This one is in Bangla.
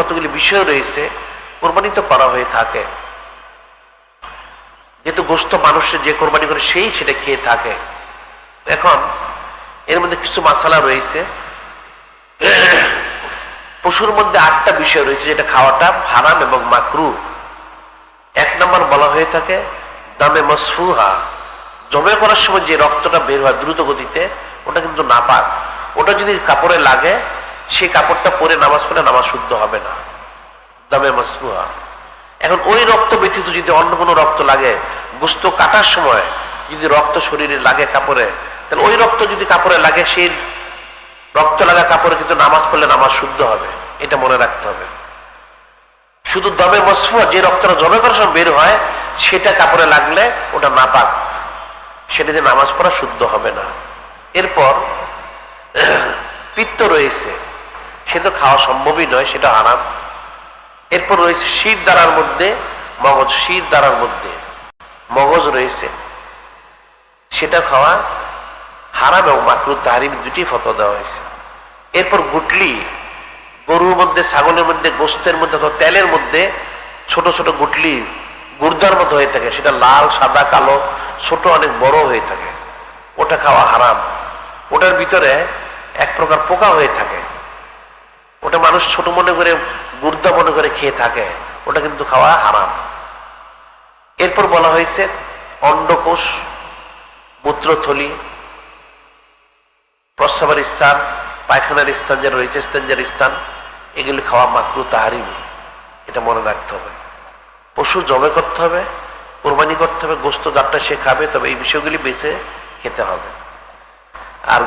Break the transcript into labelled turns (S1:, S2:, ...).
S1: কতগুলি বিষয় রয়েছে কোরবানি তো করা হয়ে থাকে। যেহেতু গোস্ত মানুষের যে কোরবানি করে সেই সেটা খেয়ে থাকে। এখন এর মধ্যে কিছু মশালা রয়েছে। পশুর মধ্যে আটটা বিষয় রয়েছে, যেটা খাওয়াটা হারাম এবং মাকরু। এক নম্বর বলা হয়ে থাকে, দামে মসফুহা। জমে করার সময় যে রক্তটা বের হয় দ্রুত গতিতে, ওটা কিন্তু নাপাক। ওটা যদি কাপড়ে লাগে সেই কাপড়টা পরে নামাজ পড়লে নামাজ শুদ্ধ হবে না। দামে মসফুহা এখন ওই রক্ত ব্যতীত যদি অন্য কোনো রক্ত লাগে, গোস্ত কাটার সময় যদি রক্ত শরীরে লাগে কাপড়ে, তাহলে ওই রক্ত যদি কাপড়ে লাগে, সেই রক্ত লাগা কাপড়ে কিন্তু নামাজ পড়লে নামাজ শুদ্ধ হবে। এটা মনে রাখতে হবে। শুধু দমে মসফুয়া যে রক্তটা জমে করার সময় বের হয়, সেটা কাপড়ে লাগলে ওটা নাপাক। সেটা দিয়ে নামাজ পড়া শুদ্ধ হবে না। এরপর, পিত্ত রয়েছে। সে তো খাওয়া সম্ভবই নয়, সেটা আরাম এরপর রয়েছে শীত দ্বারার মধ্যে, মগজ শীত দ্বারার মধ্যে, মগজ রয়েছে। সেটা খাওয়া হারাম এবং মাকরু তাহারিম দুটি ফটো দেওয়া হয়েছে। এরপর গুটলি, গরুর মধ্যে, ছাগলের মধ্যে, গোস্তের মধ্যে অথবা তেলের মধ্যে ছোট ছোট গুটলি গুর্দার মতো হয়ে থাকে। সেটা লাল, সাদা, কালো, ছোট, অনেক বড় হয়ে থাকে। ওটা খাওয়া হারাম। ওটার ভিতরে এক প্রকার পোকা হয়ে থাকে। ওটা মানুষ ছোট মনে করে, গুর্দা মনে করে খেয়ে থাকে। ওটা কিন্তু খাওয়া হারাম। এরপর বলা হয়েছে, অন্ডকোষ, মূত্রথলি, প্রস্রাবের স্থান, পায়খানার স্থান, যে রয়েছে স্তেঞ্জার স্থান, এগুলি খাওয়া মাকরু তাহারিম এটা মনে রাখতে হবে। পশু জবে করতে হবে, কোরবানি করতে হবে, গোস্ত যাত্রা সে খাবে, তবে এই বিষয়গুলি বেছে খেতে হবে। আর